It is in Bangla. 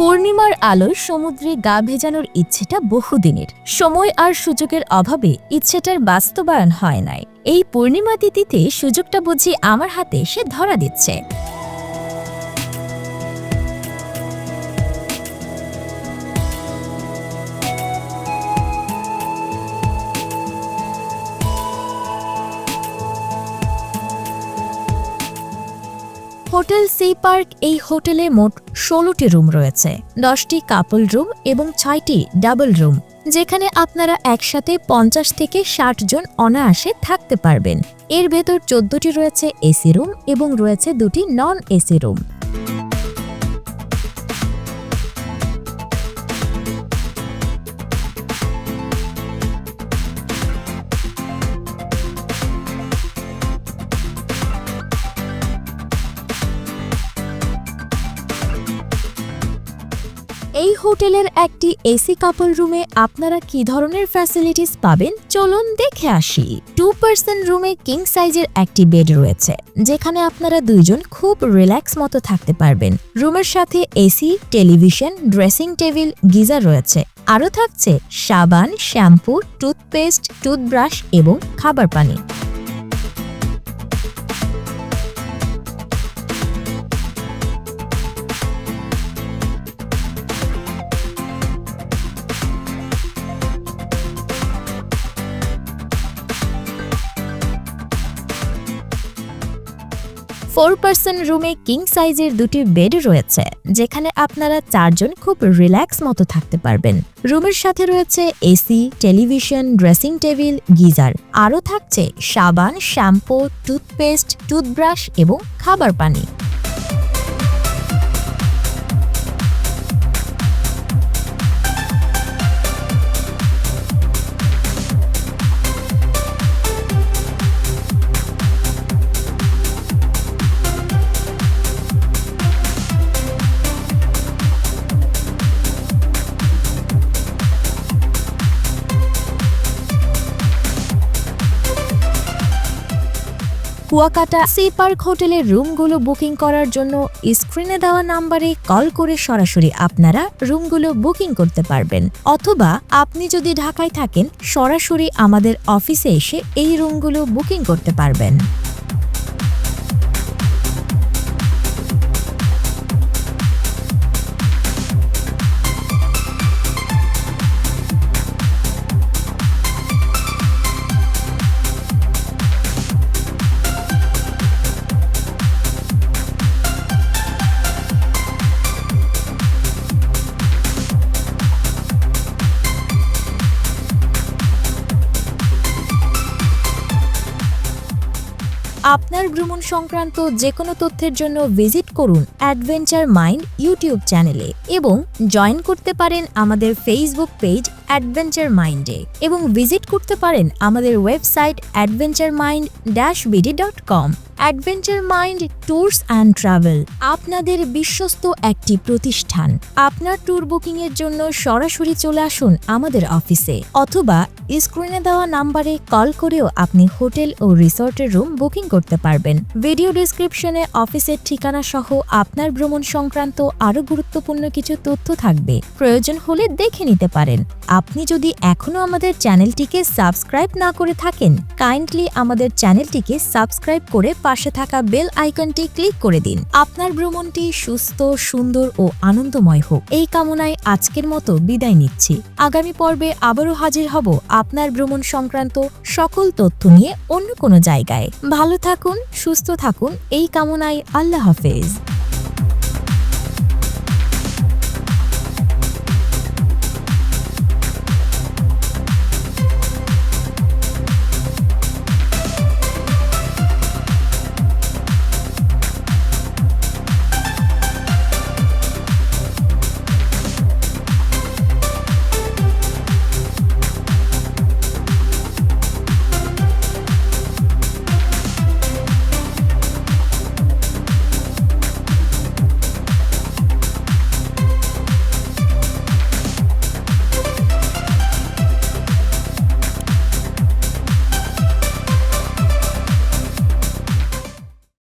পূর্ণিমার আলোয় সমুদ্রে গা ভেজানোর ইচ্ছেটা বহুদিনের। সময় আর সুযোগের অভাবে ইচ্ছেটার বাস্তবায়ন হয় নাই। এই পূর্ণিমা তিথিতে সুযোগটা বুঝি আমার হাতে সে ধরা দিচ্ছে। হোটেল সি পার্ক এই হোটেলে মোট ষোলোটি রুম রয়েছে, দশটি কাপল রুম এবং ছয়টি ডাবল রুম, যেখানে আপনারা একসাথে পঞ্চাশ থেকে ষাট জন অনায়াসে থাকতে পারবেন। এর ভেতর চোদ্দটি রয়েছে এসি রুম এবং রয়েছে দুটি নন এসি রুম। এই হোটেলের একটি এসি কাপল রুমে আপনারা কি ধরনের ফ্যাসিলিটিস পাবেন? চলুন দেখে আসি। টু পার্সন রুমে কিং সাইজের একটি বেড রয়েছে, যেখানে আপনারা দুইজন খুব রিল্যাক্স মতো থাকতে পারবেন। রুমের সাথে AC television dressing table geyser রয়েছে। আরও থাকছে সাবান, শ্যাম্পু টুথপেস্ট টুথব্রাশ এবং খাবার পানি। ফোর পার্সন রুমে কিং সাইজের দুটি বেড রয়েছে, যেখানে আপনারা চারজন খুব রিল্যাক্স মতো থাকতে পারবেন। রুমের সাথে রয়েছে AC, television dressing table geyser. আরও থাকছে সাবান, শ্যাম্পু টুথপেস্ট টুথব্রাশ এবং খাবার পানি। কুয়াকাটা সি পার্ক হোটেলের রুমগুলো বুকিং করার জন্য স্ক্রিনে দেওয়া নাম্বারে কল করে সরাসরি আপনারা রুমগুলো বুকিং করতে পারবেন। অথবা আপনি যদি ঢাকায় থাকেন, সরাসরি আমাদের অফিসে এসে এই রুমগুলো বুকিং করতে পারবেন। আপনার ভ্রমণ সংক্রান্ত যে কোনো তথ্যের জন্য ভিজিট করুন অ্যাডভেঞ্চার মাইন্ড ইউটিউব চ্যানেলে এবং জয়েন করতে পারেন আমাদের ফেসবুক পেজ অ্যাডভেঞ্চার মাইন্ডে এবং ভিজিট করতে পারেন আমাদের website adventure mind dash BD dot com adventure mind tours and travel আপনাদের বিশ্বস্ত একটি প্রতিষ্ঠান। আপনার ট্যুর বুকিংয়ের জন্য সরাসরি চলে আসুন আমাদের অফিসে অথবা স্ক্রিনে দেওয়া নাম্বারে কল করেও আপনি হোটেল ও রিসর্টের রুম বুকিং করতে পারবেন। ভিডিও ডিসক্রিপশনে অফিসের ঠিকানা সহ আপনার ভ্রমণ সংক্রান্ত আরও গুরুত্বপূর্ণ কিছু তথ্য থাকবে। প্রয়োজন হলে দেখে নিতে পারেন। আপনি যদি এখনও আমাদের চ্যানেলটিকে সাবস্ক্রাইব না করে থাকেন কাইন্ডলি আমাদের চ্যানেলটিকে সাবস্ক্রাইব করে পাশে থাকা বেল আইকনটি ক্লিক করে দিন। আপনার ভ্রমণটি সুস্থ, সুন্দর ও আনন্দময় হোক। এই কামনায় আজকের মতো বিদায় নিচ্ছি। আগামী পর্বে আবারও হাজির হব আপনার ভ্রমণ সংক্রান্ত সকল তথ্য নিয়ে অন্য কোনো জায়গায়। ভালো থাকুন, সুস্থ থাকুন। এই কামনায় আল্লাহ হাফেজ।